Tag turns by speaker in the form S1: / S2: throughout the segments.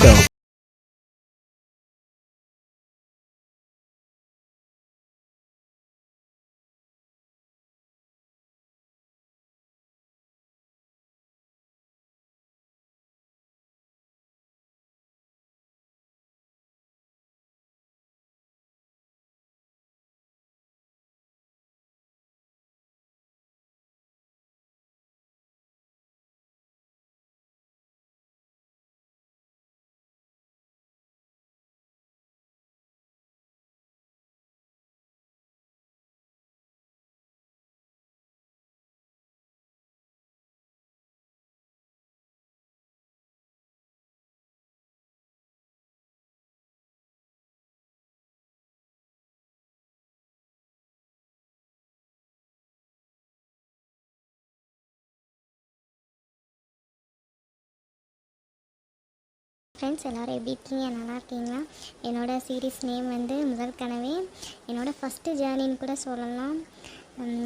S1: Costco.
S2: Friends எல்லோரும் எப்படி இருக்கீங்க நல்லா இருக்கீங்களா என்னோடய சீரீஸ் நேம் வந்து முதல் கனவே என்னோடய ஃபஸ்ட்டு ஜேர்னின்னு கூட சொல்லலாம்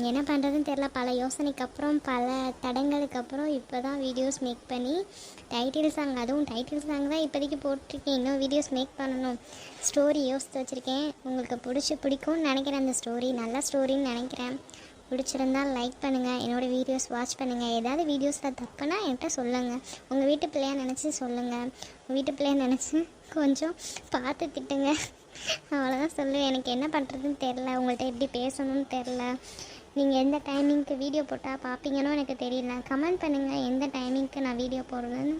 S2: என்ன பண்ணுறதுன்னு தெரில பல யோசனைக்கு அப்புறம் பல தடங்களுக்கு அப்புறம் இப்போ தான் வீடியோஸ் மேக் பண்ணி டைட்டில் சாங் அதுவும் டைட்டில் சாங் தான் இப்போதைக்கு போட்டிருக்கேன் இன்னும் வீடியோஸ் மேக் பண்ணணும் ஸ்டோரி யோசித்து வச்சுருக்கேன் உங்களுக்கு பிடிச்சி பிடிக்கும்னு நினைக்கிறேன் அந்த ஸ்டோரி நல்ல ஸ்டோரின்னு நினைக்கிறேன் பிடிச்சிருந்தால் லைக் பண்ணுங்கள் என்னோடய வீடியோஸ் வாட்ச் பண்ணுங்கள் ஏதாவது வீடியோஸில் தப்புனா என்கிட்ட சொல்லுங்கள் உங்கள் வீட்டு பிள்ளையாக நினச்சி சொல்லுங்கள் உங்கள் வீட்டு பிள்ளையை நினச்சி கொஞ்சம் பார்த்து திட்டுங்க அவ்வளோதான் சொல்லுவேன் எனக்கு என்ன பண்ணுறதுன்னு தெரில உங்கள்கிட்ட எப்படி பேசணும்னு தெரில நீங்கள் எந்த டைமிங்க்கு வீடியோ போட்டால் பார்ப்பீங்கன்னு எனக்கு தெரியல கமெண்ட் பண்ணுங்கள் எந்த டைமிங்க்கு நான் வீடியோ போடுவேன்னு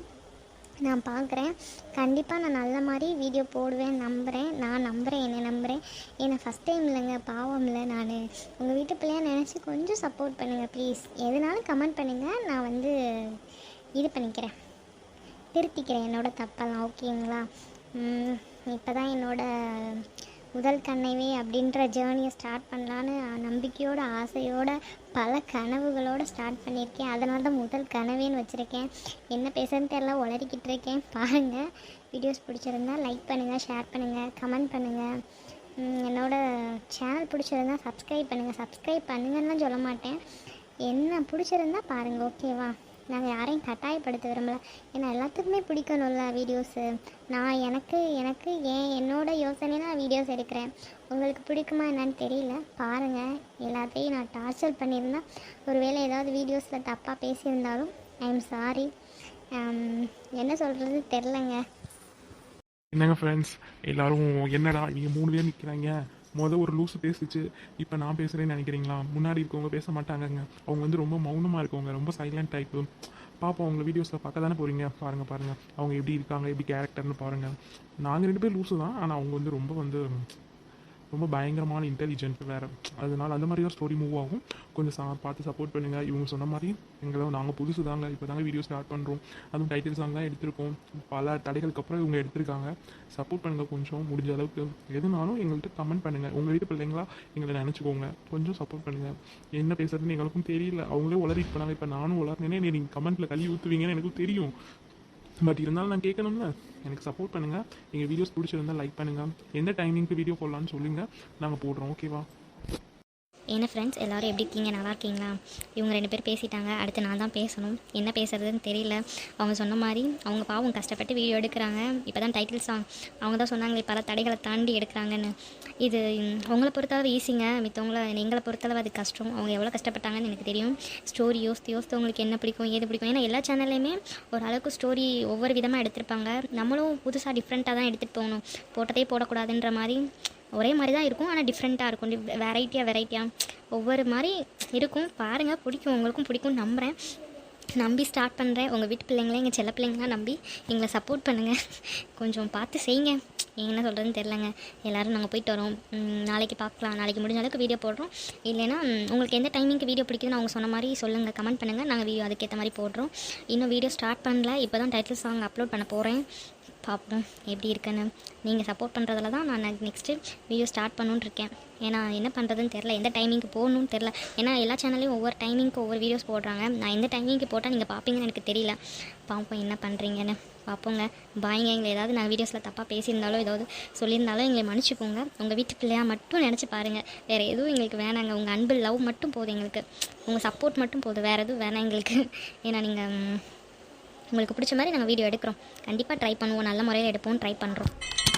S2: நான் பார்க்குறேன் கண்டிப்பாக நான் நல்ல மாதிரி வீடியோ போடுவேன் நம்புகிறேன் நான் நம்புகிறேன் என்னை நம்புகிறேன் ஏன்னா ஃபஸ்ட் டைம் இல்லைங்க பாவம் இல்லை நான் உங்கள் வீட்டு பிள்ளையாக நினச்சி கொஞ்சம் சப்போர்ட் பண்ணுங்கள் ப்ளீஸ் எதுனாலும் கமெண்ட் பண்ணுங்கள் நான் வந்து இது பண்ணிக்கிறேன் திருத்திக்கிறேன் என்னோடய தப்பெல்லாம் ஓகேங்களா இப்போ தான் என்னோடய முதல் கண்ணைவே அப்படின்ற ஜேர்னியை ஸ்டார்ட் பண்ணலான்னு நம்பிக்கையோட ஆசையோட பல கனவுகளோடு ஸ்டார்ட் பண்ணியிருக்கேன் அதனால தான் முதல் கனவேன்னு வச்சுருக்கேன் என்ன பேசுகிறேன்னு தெரில உளறிக்கிட்டு இருக்கேன் பாருங்கள் வீடியோஸ் பிடிச்சிருந்தா லைக் பண்ணுங்கள் ஷேர் பண்ணுங்கள் கமெண்ட் பண்ணுங்கள் என்னோடய சேனல் பிடிச்சிருந்தா சப்ஸ்கிரைப் பண்ணுங்கள் சப்ஸ்கிரைப் பண்ணுங்கன்னு சொல்ல மாட்டேன் என்ன பிடிச்சிருந்தா பாருங்கள் ஓகேவா நாங்கள் யாரையும் கட்டாயப்படுத்த விரும்பல ஏன்னா எல்லாத்துக்குமே பிடிக்கணும்ல வீடியோஸு நான் எனக்கு எனக்கு ஏன் என்னோட யோசனை நான் வீடியோஸ் எடுக்கிறேன் உங்களுக்கு பிடிக்குமா என்னன்னு தெரியல பாருங்கள் எல்லாத்தையும் நான் டார்ச்சர் பண்ணியிருந்தேன் ஒருவேளை ஏதாவது வீடியோஸில் தப்பாக பேசியிருந்தாலும் ஐ எம் சாரி என்ன சொல்கிறது தெரிலங்க
S3: என்னங்க ஃப்ரெண்ட்ஸ் எல்லாரும் என்னடா நீங்கள் மூணு பேர் நிற்கிறாங்க மொதல் ஒரு லூஸு பேசிச்சு இப்போ நான் பேசுகிறேன்னு நினைக்கிறீங்களா முன்னாடி இருக்கவங்க பேச மாட்டாங்கங்க அவங்க வந்து ரொம்ப மௌனமாக இருக்கவங்க ரொம்ப சைலண்ட் டைப்பு பார்ப்போம் அவங்க வீடியோஸில் பார்க்க தானே போகிறீங்க பாருங்கள் பாருங்கள் அவங்க எப்படி இருக்காங்க எப்படி கேரக்டர்னு பாருங்கள் நாங்கள் ரெண்டு பேர் லூஸு தான் ஆனால் அவங்க வந்து ரொம்ப வந்து ரொம்ப பயங்கரமான இன்டெலிஜென்ட் வேறு அதனால் அந்த மாதிரி ஒரு ஸ்டோரி மூவ் ஆகும் கொஞ்சம் சா பார்த்து சப்போர்ட் பண்ணுங்கள் இவங்க சொன்ன மாதிரி எங்களை நாங்கள் புதுசு தாங்க இப்போ தாங்க வீடியோ ஸ்டார்ட் பண்ணுறோம் அதுவும் டைட்டில் சாங் தான் எடுத்திருக்கோம் பல தடைகளுக்கு அப்புறம் இவங்க எடுத்திருக்காங்க சப்போர்ட் பண்ணுங்கள் கொஞ்சம் முடிஞ்ச அளவுக்கு எதுனாலும் எங்கள்கிட்ட கமெண்ட் பண்ணுங்கள் உங்கள் வீட்டு பிள்ளைங்களா எங்களை நினச்சிக்கோங்க கொஞ்சம் சப்போர்ட் பண்ணுங்கள் என்ன பேசுறதுன்னு எங்களுக்கும் தெரியல அவங்களே உளறிட்டு போனாங்க இப்போ நானும் உளர்னேனே நீங்கள் கமெண்ட்டில் கழுவி ஊற்றுவீங்கன்னு எனக்கும் தெரியும் பட் இருந்தாலும் நான் கேட்கணும்ல எனக்கு சப்போர்ட் பண்ணுங்கள் எங்கள் வீடியோஸ் பிடிச்சிருந்தால் லைக் பண்ணுங்கள் எந்த டைமிங்க்கு வீடியோ போடலான்னு சொல்லுங்கள் நாங்கள் போடுறோம் ஓகேவா
S2: என்ன ஃப்ரெண்ட்ஸ் எல்லோரும் எப்படி இருக்கீங்க நல்லா இருக்கீங்களா இவங்க ரெண்டு பேர் பேசிட்டாங்க அடுத்து நான் தான் பேசணும் என்ன பேசுகிறதுன்னு தெரியல அவங்க சொன்ன மாதிரி அவங்க பாவம் கஷ்டப்பட்டு வீடியோ எடுக்கிறாங்க இப்போ தான் டைட்டில் சாங் அவங்க தான் சொன்னாங்களே பல தடைகளை தாண்டி எடுக்கிறாங்கன்னு இது அவங்கள பொறுத்தளவு ஈஸிங்க மித்தவங்களை எங்களை பொறுத்தளவு அது கஷ்டம் அவங்க எவ்வளோ கஷ்டப்பட்டாங்கன்னு எனக்கு தெரியும் ஸ்டோரி யோசித்து யோசித்து அவங்களுக்கு என்ன பிடிக்கும் ஏது பிடிக்கும் ஏன்னா எல்லா சேனல்லையுமே ஓரளவுக்கு ஸ்டோரி ஒவ்வொரு விதமாக எடுத்திருப்பாங்க நம்மளும் புதுசாக டிஃப்ரெண்ட்டாக தான் எடுத்துகிட்டு போகணும் போட்டதே போடக்கூடாதுன்ற மாதிரி ஒரே மாதிரி தான் இருக்கும் ஆனால் டிஃப்ரெண்ட்டாக இருக்கும் வெரைட்டியாக வெரைட்டியாக ஒவ்வொரு மாதிரி இருக்கும் பாருங்கள் பிடிக்கும் உங்களுக்கும் பிடிக்கும் நம்புகிறேன் நம்பி ஸ்டார்ட் பண்ணுறேன் உங்கள் வீட்டு பிள்ளைங்களே எங்கள் செல்ல பிள்ளைங்களாம் நம்பி எங்களை சப்போர்ட் பண்ணுங்கள் கொஞ்சம் பார்த்து செய்யுங்க என்ன சொல்கிறதுன்னு தெரிலங்க எல்லோரும் நாங்கள் போயிட்டு வரோம் நாளைக்கு பார்க்கலாம் நாளைக்கு முடிஞ்ச அளவுக்கு வீடியோ போடுறோம் இல்லைனா உங்களுக்கு எந்த டைமிங்க்கு வீடியோ பிடிக்குதுன்னு அவங்க சொன்ன மாதிரி சொல்லுங்கள் கமெண்ட் பண்ணுங்கள் நாங்கள் வீடியோ அதுக்கேற்ற மாதிரி போடுறோம் இன்னும் வீடியோ ஸ்டார்ட் பண்ணல இப்போ தான் டைட்டில் சாங் அப்லோட் பண்ண போகிறேன் பார்ப்போம் எப்படி இருக்குன்னு நீங்கள் சப்போர்ட் பண்ணுறதுல தான் நான் நெக்ஸ்ட்டு வீடியோ ஸ்டார்ட் பண்ணுன்னு இருக்கேன் ஏன்னா என்ன பண்ணுறதுன்னு தெரில எந்த டைமிங்க்கு போகணும்னு தெரில ஏன்னா எல்லா சேனல்லையும் ஒவ்வொரு டைமிங்க்கு ஒவ்வொரு வீடியோஸ் போடுறாங்க நான் எந்த டைமிங்க்கு போட்டால் நீங்கள் பார்ப்பீங்கன்னு எனக்கு தெரியல பார்ப்போம் என்ன பண்ணுறீங்கன்னு பார்ப்போங்க பாய்ங்க எங்களை ஏதாவது நான் வீடியோஸில் தப்பாக பேசியிருந்தாலோ ஏதாவது சொல்லியிருந்தாலோ எங்களை மன்னிச்சுக்கோங்க உங்கள் வீட்டு பிள்ளையாக மட்டும் நினச்சி பாருங்கள் வேறு எதுவும் எங்களுக்கு வேணாங்க உங்கள் அன்பு லவ் மட்டும் போதும் எங்களுக்கு உங்கள் சப்போர்ட் மட்டும் போதும் வேறு எதுவும் வேணாம் எங்களுக்கு ஏன்னா நீங்கள் உங்களுக்கு பிடிச்ச மாதிரி நாங்கள் வீடியோ எடுக்கிறோம் கண்டிப்பாக ட்ரை பண்ணுவோம் நல்ல முறையில் எடுப்போம் ட்ரை பண்ணுறோம்